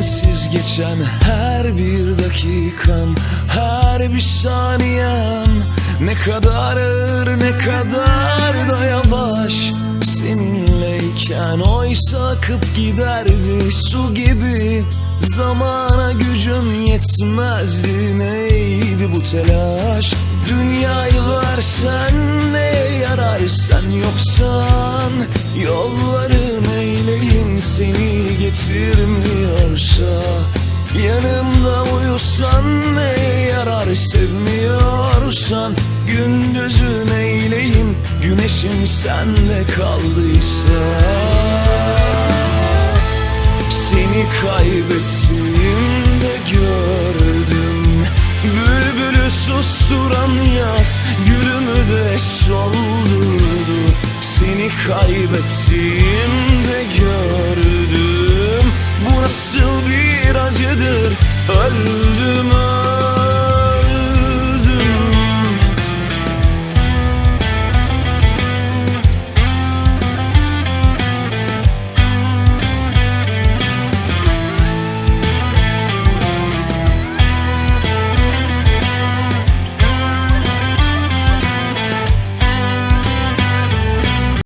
Geçen her bir dakikan Her bir saniyen Ne kadar ağır ne kadar da yavaş. Seninleyken oysa akıp giderdi su gibi. Zamana gücüm yetmezdi. Neydi bu telaş? Dünyayı versen neye yarar sen yoksan? Yolların eyleyim seni getirmiyorsa Yanımda uyusan neye yarar sevmiyorsan. Gündüzün eyleyim güneşim sende kaldıysa. Seni kaybettiğimde gördüm. Bülbülü susturan yaz Gülümü de Seni kaybettiğimde gördüm. Bu nasıl bir acıdır? Öldüm